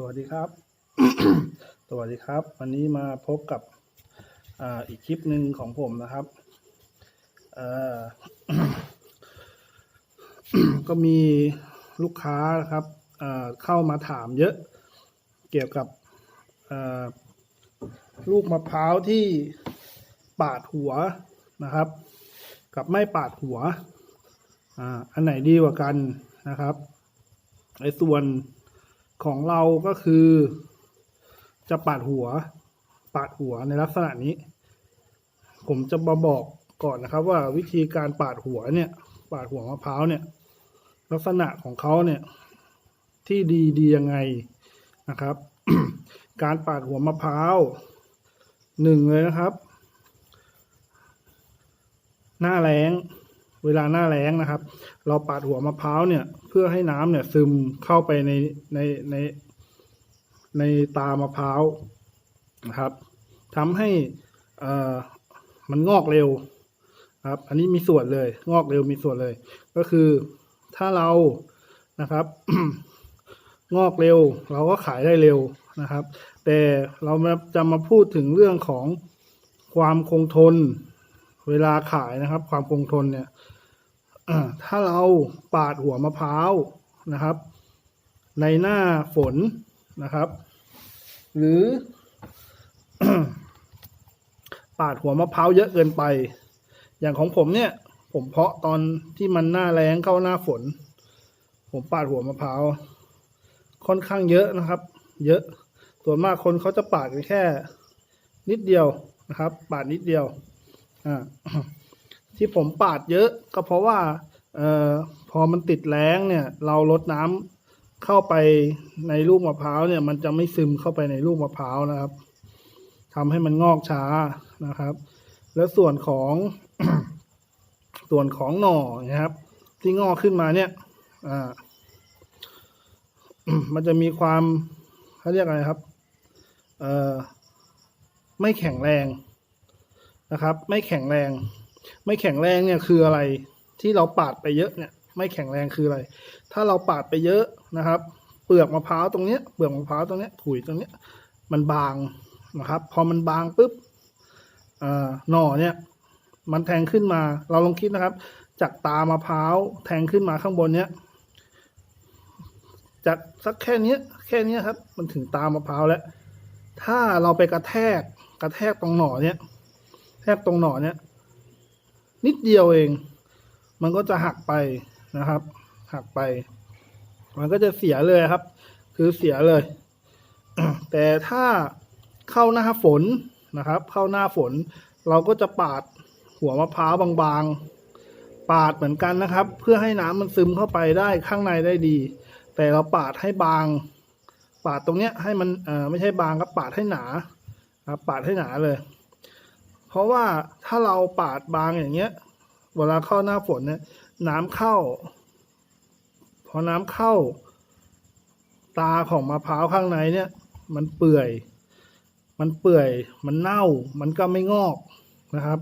สวัสดีครับ สวัสดีครับ วันนี้มาพบกับออีกคลิปหนึ่งของผมนะครับ ก็มีลูกค้าครับเข้ามาถามเยอะ เกี่ยวกับลูกมะพร้าวที่ปาดหัวนะครับ กับไม่ปาดหัวอ,อันไหนดีกว่ากันนะครับ ในส่วน ของเราก็คือ จะปาดหัว ปาดหัวในลักษณะนี้ ผมจะมาบอกก่อนนะครับ ว่าวิธีการปาดหัวเนี่ย ปาดหัวมะพร้าวเนี่ย ลักษณะของเขาเนี่ยที่ดีดียังไงนะครับ การปาดหัวมะพร้าวหนึ่งเลยนะครับ หน้าแล้ง เวลาหน้าแล้งนะครับ เราปาดหัวมะพร้าวเนี่ย เพื่อให้น้ำเนี่ยซึมเข้าไปในในในในตามะพร้าวนะครับทำให้อ่อมันงอกเร็วครับ อันนี้มีส่วนเลย งอกเร็วมีส่วนเลย ก็คือถ้าเรานะครับ งอกเร็ว เราก็ขายได้เร็วนะครับ แต่เราจะมาพูดถึงเรื่องของความคงทน เวลาขายนะครับ ความคงทนเนี่ยถ้าเราปาดหัวมะพร้าวนะครับ ในหน้าฝนนะครับ หรือ ปาดหัวมะพร้าวเยอะเกินไป อย่างของผมเนี่ย ผมเพาะตอนที่มันหน้าแรงเข้าหน้าฝน ผมปาดหัวมะพร้าวค่อนข้างเยอะนะครับ เยอะส่วนมากคนเขาจะปาดกันแค่ นิดเดียวนะครับ ปาดนิดเดียว ที่ผมปาดเยอะก็เพราะว่าออพอมันติดแรงเนี่ย เราลดน้ำเข้าไปในลูกมะพร้าวเนี่ย มันจะไม่ซึมเข้าไปในลูกมะพร้าวนะครับทำให้มันงอกช้านะครับ แล้วส่วนของส่วนของหน่อนะครับ ที่งอกขึ้นมาเนี่ย อ่า มันจะมีความเขาเรียกอะไรครับ เอ่อไม่แข็งแรง นะครับ ไม่แข็งแรง ไม่แข็งแรงเนี่ยคืออะไรที่เราปาดไปเยอะเนี่ย ไม่แข็งแรงคืออะไร ถ้าเราปาดไปเยอะนะครับ เปลือกมะพร้าวตรงเนี้ยเปลือกมะพร้าวตรงเนี้ยถุยตรงเนี้ยมันบางนะครับ พอมันบางปุ๊บอ่อหน่อเนี่ย มันแทงขึ้นมา เราลองคิดนะครับ จากตามะพร้าวแทงขึ้นมาข้างบนเนี้ยจากสักแค่เนี้ย แค่เนี้ยครับ มันถึงตามะพร้าวแล้ว ถ้าเราไปกระแทกกระแทกตรงหน่อเนี้ย แทกตรงหน่อเนี้ยนิดเดียวเอง มันก็จะหักไปนะครับ หักไป มันก็จะเสียเลยครับ คือเสียเลย แต่ถ้าเข้าหน้าฝนนะครับ เข้าหน้าฝน เราก็จะปาดหัวมะพร้าวบางๆ ปาดเหมือนกันนะครับ เพื่อให้น้ำมันซึมเข้าไปได้ข้างในได้ดี แต่เราปาดให้บาง ปาดตรงเนี้ยให้มันเอ่อไม่ใช่บางครับปาดให้หนาครับปาดให้หนาเลย เพราะว่าถ้าเราปาดบางอย่างเงี้ย เวลาเข้าหน้าฝนเนี่ยน้ำเข้า พอน้ำเข้า ตาของมะพร้าวข้างในเนี่ย มันเปื่อย มันเปื่อย มันเน่า มันก็ไม่งอกนะครับ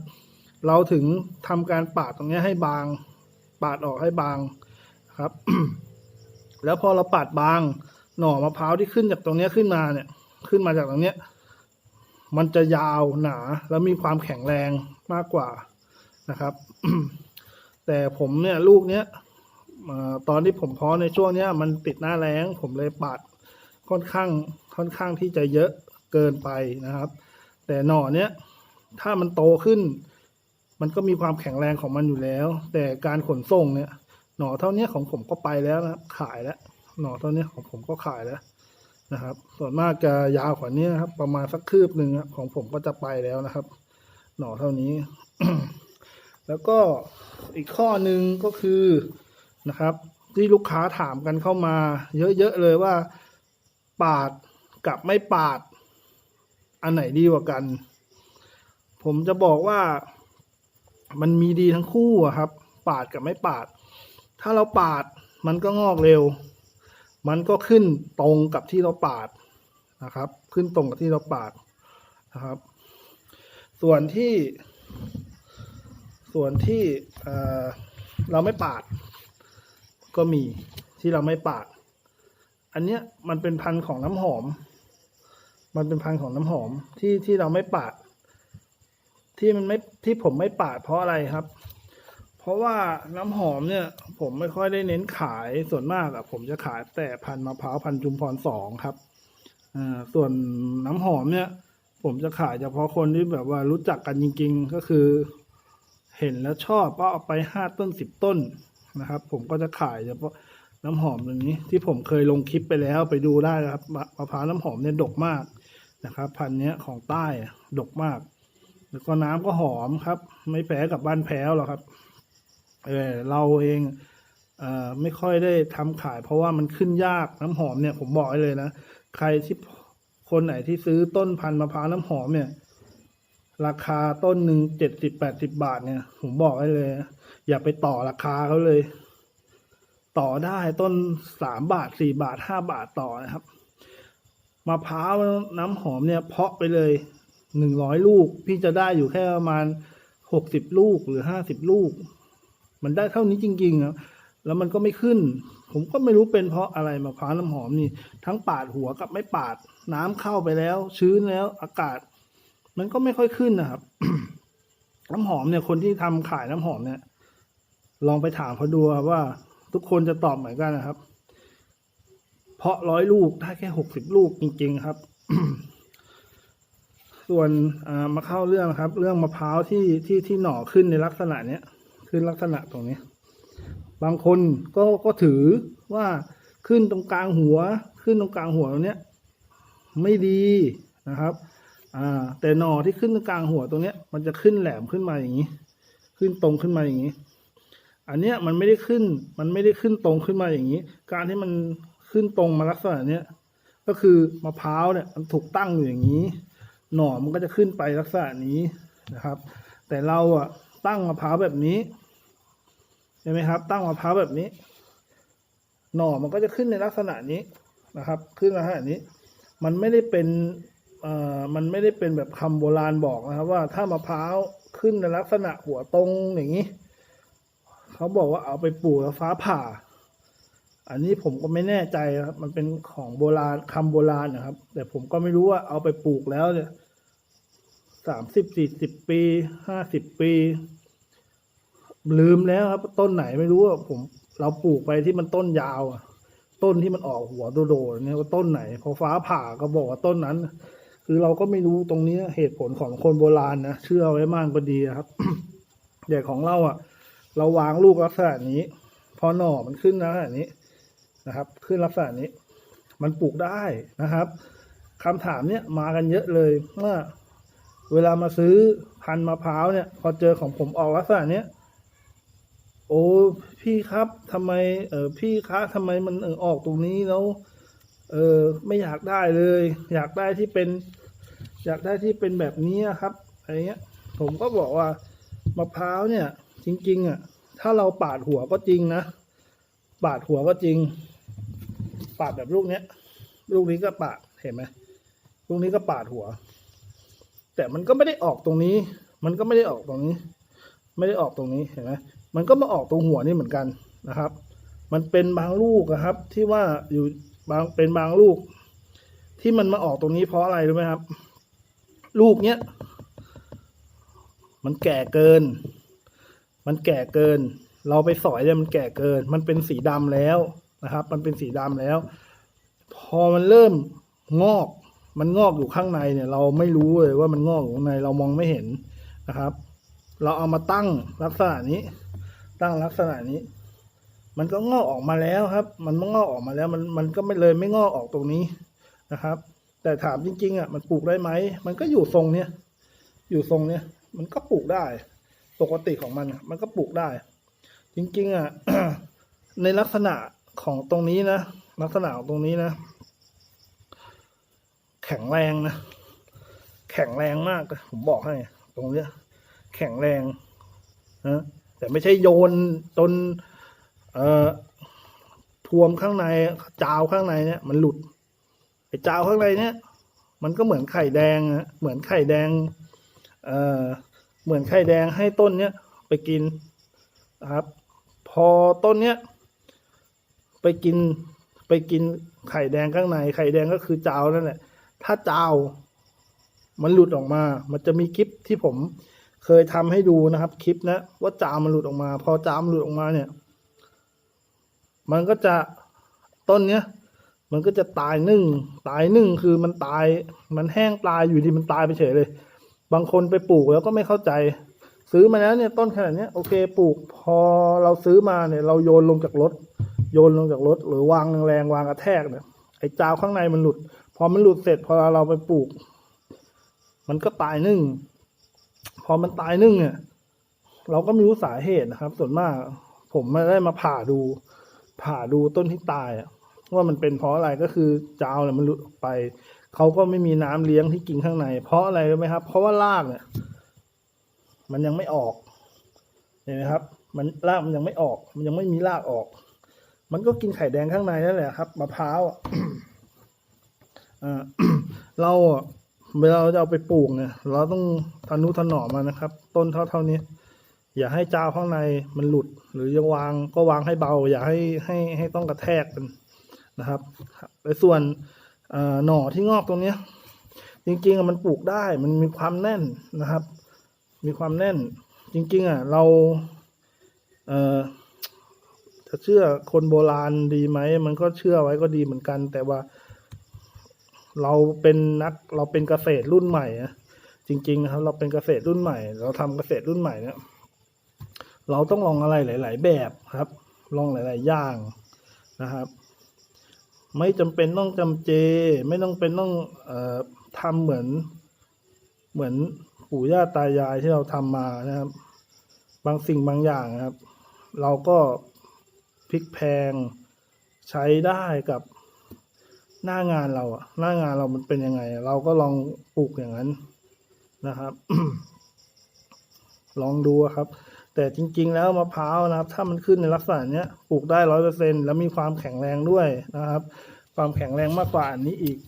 เราถึงทำการปาดตรงนี้ให้บาง ปาดออกให้บางครับ แล้วพอเราปาดบางหน่อมะพร้าวที่ขึ้นจากตรงนี้ขึ้นมาเนี่ย ขึ้นมาจากตรงเนี้ย มันจะยาวหนาแล้วมีความแข็งแรงมากกว่านะครับ แต่ผมเนี่ยลูกเนี้ยตอนที่ผมเพาะในช่วงเนี้ยมันติดหน้าแรงผมเลยปาดค่อนข้างค่อนข้างที่จะเยอะเกินไปนะครับ แต่หน่อเนี้ยถ้ามันโตขึ้น มันก็มีความแข็งแรงของมันอยู่แล้ว แต่การขนส่งเนี่ย หน่อเท่านี้ของผมก็ไปแล้วนะขายแล้ว หน่อเท่านี้ของผมก็ขายแล้ว นะครับ ส่วนมากจะยาวกว่านี้นครับ ประมาณสักคืบหนึ่งของผมก็จะไปแล้วนะครับ หน่อเท่านี้ แล้วก็อีกข้อหนึ่งก็คือนะครับ ที่ลูกค้าถามกันเข้ามา เยอะๆเลยว่า ปาดกับไม่ปาด อันไหนดีกว่ากัน ผมจะบอกว่ามันมีดีทั้งคู่ครับ ปาดกับไม่ปาด ถ้าเราปาดมันก็งอกเร็ว มันก็ขึ้นตรงกับที่เราปาดนะครับ ขึ้นตรงกับที่เราปาดนะครับ ส่วนที่ ส่วนที่เออเราไม่ปาด ก็มีที่เราไม่ปาด อันเนี้ยมันเป็นพันธุ์ของน้ำหอม มันเป็นพันธุ์ของน้ำหอมที่ที่เราไม่ปาด ที่มันไม่ที่ผมไม่ปาดเพราะอะไรครับ เพราะว่าน้ำหอมเนี่ย ผมไม่ค่อยได้เน้นขายส่วนมากอะผมจะขายแต่พันมะพร้าวพันจุมพรสองครับอ่าส่วนน้ำหอมเนี่ย ผมจะขายเฉพาะคนที่แบบว่ารู้จักกันจริง ๆ ก็คือ เห็นแล้วชอบก็เอาไปห้าต้นสิบต้นนะครับ ผมก็จะขายเฉพาะน้ำหอมตัวนี้ ที่ผมเคยลงคลิปไปแล้วไปดูได้ครับมะพร้าวน้ำหอมเนี่ยดกมากนะครับ พันธุ์เนี้ยของใต้อะดกมาก แล้วก็น้ำก็หอมครับ ไม่แพ้กับบ้านแพ้วหรอกครับ เออเราเองเอ่อไม่ค่อยได้ทำขาย เพราะว่ามันขึ้นยากน้ำหอมเนี่ยผมบอกไว้เลยนะใครที่คนไหนที่ซื้อต้นพันธุ์มะพร้าวน้ำหอมเนี่ย ราคาต้นหนึ่งเจ็ดสิบแปดสิบาทเนี่ย ผมบอกไว้เลย อย่าไปต่อราคาเขาเลย ต่อได้ต้นสามบาทสี่บาทห้าบาทต่อนะครับมะพร้าวน้ำหอมเนี่ย เพาะไปเลยหนึ่งร้อยลูก พี่จะได้อยู่แค่ประมาณหกสิบลูกหรือห้าสิบลูก มันได้เท่านี้จริงๆครับแล้วมันก็ไม่ขึ้น ผมก็ไม่รู้เป็นเพราะอะไรมะพร้าวน้ำหอมนี่ ทั้งปาดหัวกับไม่ปาด น้ำเข้าไปแล้ว ชื้นแล้วอากาศ มันก็ไม่ค่อยขึ้นนะครับ น้ำหอมเนี่ย คนที่ทำขายน้ำหอมเนี่ย ลองไปถามเขาดูครับว่า ทุกคนจะตอบเหมือนกันนะครับ เพราะร้อยลูกได้แค่หกสิบลูกจริง ๆ ครับส่วนมาเข้าเรื่องครับ เรื่องมะพร้าวที่ที่ที่หน่อขึ้นในลักษณะเนี้ย ขึ้นลักษณะตรงนี้ บางคนก็ก็ถือว่าขึ้นตรงกลางหัว ขึ้นตรงกลางหัวตรงนี้ยไม่ดีนะครับ อ่า แต่หน่อที่ขึ้นตรงกลางหัวตรงเนี้ย มันจะขึ้นแหลมขึ้นมาอย่างนี้ ขึ้นตรงขึ้นมาอย่างนี้ อันเนี้ยมันไม่ได้ขึ้น มันไม่ได้ขึ้นตรงขึ้นมาอย่างนี้ การที่มันขึ้นตรงมาลักษณะเนี้ยก็คือมะพร้าวเนี่ยมันถูกตั้งอยู่อย่างนี้ หน่อมันก็จะขึ้นไปลักษณะนี้นะครับ แต่เราอะ ตั้งมะพร้าวแบบนี้ใช่ไหมครับ ตั้งมะพร้าวแบบนี้ หน่อมันก็จะขึ้นในลักษณะนี้นะครับ ขึ้นลักษณะนี้ มันไม่ได้เป็นเอ่อมันไม่ได้เป็นแบบคำโบราณบอกนะครับ ว่าถ้ามะพร้าวขึ้นในลักษณะหัวตรงอย่างนี้เขาบอกว่าเอาไปปลูกแล้วฟ้าผ่า อันนี้ผมก็ไม่แน่ใจครับ มันเป็นของโบราณคำโบราณนะครับ แต่ผมก็ไม่รู้ว่าเอาไปปลูกแล้วเนี่ยสามสิบสี่สิบปีห้าสิบปี ลืมแล้วครับ ต้นไหนไม่รู้ว่าผม เราปลูกไปที่มันต้นยาวอะต้นที่มันออกหัวโดดๆเนี่ยว่าต้นไหน พอฟ้าผ่าก็บอกว่าต้นนั้น คือเราก็ไม่รู้ตรงนี้เหตุผลของคนโบราณนะเชื่อไว้มากก็ดีครับแต่ของเราอะ เราวางลูกลักษณะนี้ พอหน่อมันขึ้นลักษณะนี้นะครับ ขึ้นลักษณะนี้ มันปลูกได้นะครับคำถามเนี้ยมากันเยอะเลยว่าเวลามาซื้อพันธุ์มะพร้าวเนี่ย พอเจอของผมออกลักษณะเนี้ย โอ้พี่ครับทำไม เออพี่คะทำไมมันเออออกตรงนี้แล้วเออไม่อยากได้เลย อยากได้ที่เป็น อยากได้ที่เป็นแบบนี้ครับอะไรเงี้ย ผมก็บอกว่ามะพร้าวเนี่ย จริง ๆ อะ ถ้าเราปาดหัวก็จริงนะปาดหัวก็จริง ปาดแบบลูกเนี้ยลูกนี้ก็ปาดเห็นไหมลูกนี้ก็ปาดหัว แต่มันก็ไม่ได้ออกตรงนี้ มันก็ไม่ได้ออกตรงนี้ ไม่ได้ออกตรงนี้เห็นไหม มันก็มาออกตรงหัวนี่เหมือนกันนะครับ มันเป็นบางลูกอะครับ ที่ว่าอยู่บางเป็นบางลูก ที่มันมาออกตรงนี้เพราะอะไรรู้ไหมครับ ลูกเนี้ยมันแก่เกิน มันแก่เกิน เราไปสอยเนี่ยมันแก่เกิน มันเป็นสีดำแล้วนะครับ มันเป็นสีดำแล้ว พอมันเริ่มงอก มันงอกอยู่ข้างในเนี่ย เราไม่รู้เลยว่ามันงอกอยู่ข้างในเรามองไม่เห็นนะครับ เราเอามาตั้งลักษณะนี้ ตั้งลักษณะนี้ มันก็งอกออกมาแล้วครับ มันงอกออกมาแล้ว มันมันก็ไม่เลยไม่งอกออกตรงนี้นะครับ แต่ถามจริง ๆ อะ มันปลูกได้ไหมมันก็อยู่ทรงเนี้ยอยู่ทรงเนี้ยมันก็ปลูกได้ ปกติของมันอะมันก็ปลูกได้ จริง ๆ อะ ในลักษณะของตรงนี้นะลักษณะของตรงนี้นะ แข็งแรงนะแข็งแรงมากเลยผมบอกให้ ตรงเนี้ย แข็งแรงนะ แต่ไม่ใช่โยนจนเอ่อทวมข้างในจาวข้างในเนี่ย มันหลุดไอ้จาวข้างในเนี่ย มันก็เหมือนไข่แดงอะเหมือนไข่แดง เอ่อเหมือนไข่แดงให้ต้นเนี้ยไปกินนะครับ พอต้นเนี้ยไปกินไปกินไข่แดงข้างในไข่แดงก็คือจาวนั่นแหละถ้าจาวมันหลุดออกมา มันจะมีคลิปที่ผม เคยทำให้ดูนะครับ คลิปนะว่าจาวมันหลุดออกมา พอจามันหลุดออกมาเนี่ย มันก็จะต้นเนี้ยมันก็จะตายนึ่ง ตายนึ่งคือมันตาย มันแห้งตายอยู่ดีมันตายไปเฉยเลย บางคนไปปลูกแล้วก็ไม่เข้าใจ ซื้อมาแล้วเนี่ยต้นขนาดเนี้ยโอเคปลูก พอเราซื้อมาเนี่ย เราโยนลงจากรถ โยนลงจากรถ หรือวางแรงวางกระแทกเนี่ยไอ้จาวข้างในมันหลุด พอมันหลุดเสร็จพอเราไปปลูก มันก็ตายนึ่ง พอมันตายนึ่งเนี่ย เราก็ไม่รู้สาเหตุนะครับ ส่วนมาก ผมไม่ได้มาผ่าดู ผ่าดูต้นที่ตายอะว่ามันเป็นเพราะอะไรก็คือจาวเนี่ยมันหลุดออกไปเขาก็ไม่มีน้ำเลี้ยงที่กินข้างใน เพราะอะไรรู้ไหมครับ เพราะว่ารากเนี่ย มันยังไม่ออกเห็นไหมครับ มันรากมันยังไม่ออก มันยังไม่มีรากออก มันก็กินไข่แดงข้างในนั่นแหละครับมะพร้าวอะอ่าเรา เวลาเราจะเอาไปปลูกเนี่ย เราต้องทนุถนอมมันนะครับ ต้นเท่าเท่านี้ อย่าให้จาวข้างในมันหลุด หรือจะวางก็วางให้เบา อย่าให้ให้ให้ต้องกระแทกกันนะครับในส่วนหน่อที่งอกตรงเนี้ย จริงๆมันปลูกได้มันมีความแน่นนะครับ มีความแน่น จริง ๆอะเราเจะเชื่อคนโบราณดีไหม มันก็เชื่อไว้ก็ดีเหมือนกัน แต่ว่า เราเป็นนักเราเป็นเกษตรรุ่นใหม่อะจริงๆนะครับ เราเป็นเกษตรรุ่นใหม่ เราทำเกษตรรุ่นใหม่เนี่ยเราต้องลองอะไรหลาย ๆ แบบครับ ลองหลาย ๆ อย่างนะครับ ไม่จำเป็นต้องจำเจ ไม่ต้องเป็นต้องเอ่อทำเหมือนเหมือนปู่ย่าตายายที่เราทำมานะครับ บางสิ่งบางอย่างนะครับ เราก็พลิกแพงใช้ได้กับ หน้างานเราอะหน้างานเรามันเป็นยังไง เราก็ลองปลูกอย่างนั้นนะครับ ลองดูครับ แต่จริง ๆ แล้วมะพร้าวนะครับ ถ้ามันขึ้นในลักษณะเนี้ยปลูกได้ร้อยเปอร์เซ็นแล้วมีความแข็งแรงด้วยนะครับ ความแข็งแรงมากกว่าอันนี้อีก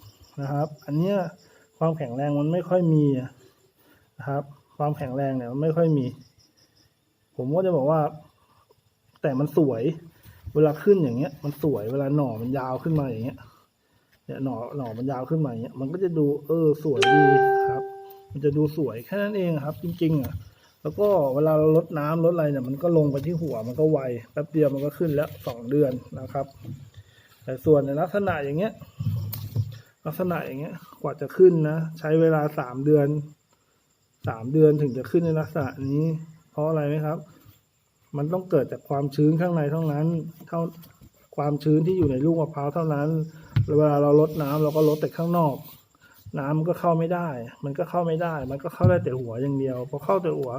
นะครับ อันเนี้ยความแข็งแรงมันไม่ค่อยมีนะครับ ความแข็งแรงเนี่ยมันไม่ค่อยมี ผมก็จะบอกว่า แต่มันสวย เวลาขึ้นอย่างเงี้ย มันสวยเวลาหน่อมันยาวขึ้นมาอย่างเงี้ย เนี่ยหน่อหน่อมันยาวขึ้นมาเงี้ยมันก็จะดูเออสวยดีครับ มันจะดูสวยแค่นั้นเองครับ จริงๆอะแล้วก็เวลาเราลดน้ำลดอะไรเนี่ยมันก็ลงไปที่หัวมันก็ไวแป๊บเดียวมันก็ขึ้นแล้วสองเดือนนะครับ แต่ส่วนในลักษณะอย่างเงี้ย ลักษณะอย่างเงี้ย กว่าจะขึ้นนะ ใช้เวลาสามเดือนสามเดือนถึงจะขึ้นในลักษณะนี้ เพราะอะไรไหมครับ มันต้องเกิดจากความชื้นข้างในเท่านั้น เท่าความชื้นที่อยู่ในลูกมะพร้าวเท่านั้น เวลาเราลดน้ำเราก็ลดแต่ข้างนอก น้ำมันก็เข้าไม่ได้ มันก็เข้าไม่ได้ มันก็เข้าได้แต่หัวอย่างเดียวพอเข้าแต่หัว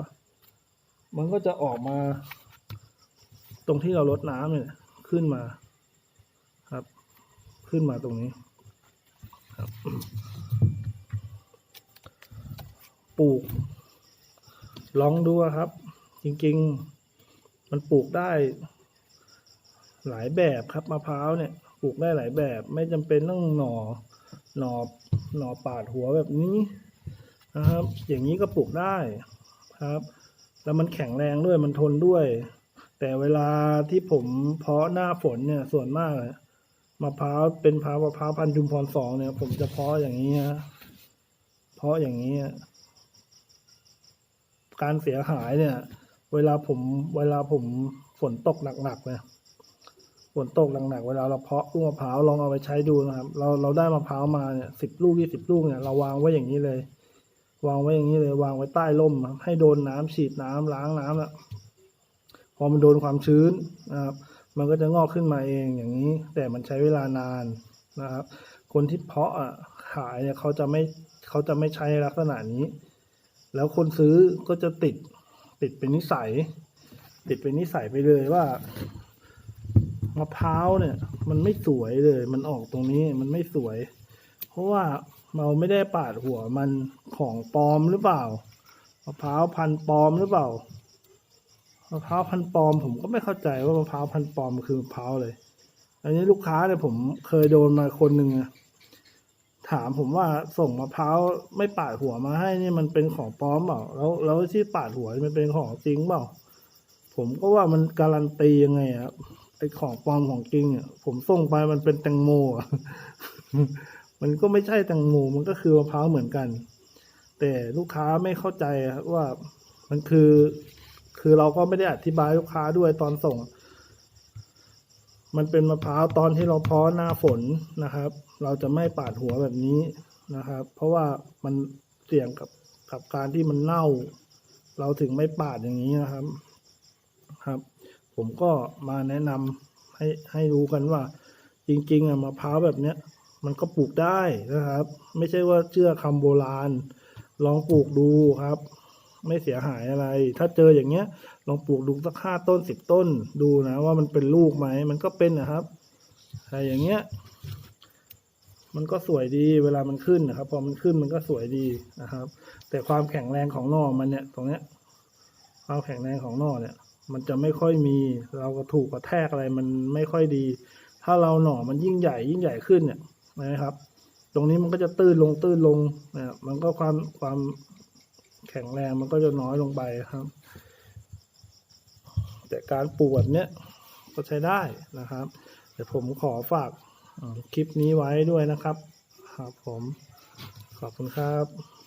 มันก็จะออกมา ตรงที่เราลดน้ำเนี่ย ขึ้นมา ครับ ขึ้นมาตรงนี้ครับปลูก ลองดูครับ จริง ๆ มันปลูกได้ หลายแบบครับมะพร้าวเนี่ย ปลูกได้หลายแบบ ไม่จำเป็นต้องหน่อหน่อหน่อปาดหัวแบบนี้นะครับ อย่างนี้ก็ปลูกได้ครับ แล้วมันแข็งแรงด้วยมันทนด้วย แต่เวลาที่ผมเพาะหน้าฝนเนี่ยส่วนมากมะพร้าวเป็นพร้าวมะพร้าวพันธุ์จุมพรสองเนี่ย ผมจะเพาะอย่างนี้ฮะเพาะอย่างนี้การเสียหายเนี่ย เวลาผมเวลาผมฝนตกหนักๆเนี่ย ฝนตกหนักๆเวลาเราเพาะลูกมะพร้าวลองเอาไปใช้ดูนะครับ เราเราได้มะพร้าวมาเนี่ยสิบลูกยี่สิบลูกเนี่ยเราวางไว้อย่างนี้เลย วางไว้อย่างนี้เลยวางไว้ใต้ร่มครับให้โดนน้ำฉีดน้ำล้างน้ำอะพอมันโดนความชื้นนะครับ มันก็จะงอกขึ้นมาเองอย่างนี้ แต่มันใช้เวลานานนะครับ คนที่เพาะอะขายเนี่ยเขาจะไม่เขาจะไม่ใช้ลักษณะนี้ แล้วคนซื้อก็จะติดติดเป็นนิสัย ติดเป็นนิสัยไปเลยว่า มะพร้าวเนี่ย มันไม่สวยเลย มันออกตรงนี้มันไม่สวย เพราะว่าเราไม่ได้ปาดหัวมันของปลอมหรือเปล่ามะพร้าวพันปลอมหรือเปล่ามะพร้าวพันปลอม ผมก็ไม่เข้าใจว่ามะพร้าวพันปลอมมันคือมะพร้าวเลย อันนี้ลูกค้าเนี่ยผมเคยโดนมาคนหนึ่งถามผมว่าส่งมะพร้าวไม่ปาดหัวมาให้นี่มันเป็นของปลอมเปล่าแล้วแล้วที่ปาดหัวมันเป็นของจริงเปล่าผมก็ว่ามันการันตียังไงอะ ไอ้ของปลอมของจริงอะผมส่งไปมันเป็นแตงโมอะมันก็ไม่ใช่แตงโมมันก็คือมะพร้าวเหมือนกัน แต่ลูกค้าไม่เข้าใจว่ามันคือ คือเราก็ไม่ได้อธิบายลูกค้าด้วยตอนส่ง มันเป็นมะพร้าวตอนที่เราเพาะหน้าฝนนะครับ เราจะไม่ปาดหัวแบบนี้นะครับ เพราะว่ามันเสี่ยงกับกับการที่มันเน่า เราถึงไม่ปาดอย่างนี้นะครับ ครับ ผมก็มาแนะนำให้ให้รู้กันว่า จริง ๆอะมะพร้าวแบบเนี้ย มันก็ปลูกได้นะครับ ไม่ใช่ว่าเชื่อคำโบราณ ลองปลูกดูครับ ไม่เสียหายอะไร ถ้าเจออย่างเงี้ย ลองปลูกดูสักห้าต้นสิบต้นดูนะ ว่ามันเป็นลูกไหมมันก็เป็นนะครับแต่อย่างเงี้ย มันก็สวยดีเวลามันขึ้นนะครับ พอมันขึ้นมันก็สวยดีนะครับ แต่ความแข็งแรงของน่อมันเนี่ย ตรงเนี้ยความแข็งแรงของน่อเนี่ย มันจะไม่ค่อยมี เราก็ถูกกระแทกอะไรมันไม่ค่อยดี ถ้าเราหน่อมันยิ่งใหญ่ยิ่งใหญ่ขึ้นเนี่ยนะครับ ตรงนี้มันก็จะตื้นลงตื้นลงนะมันก็ความความแข็งแรงมันก็จะน้อยลงไปครับ แต่การปลูกแบบเนี้ยก็ใช้ได้นะครับเดี๋ยวผมขอฝากคลิปนี้ไว้ด้วยนะครับ ครับผมขอบคุณครับ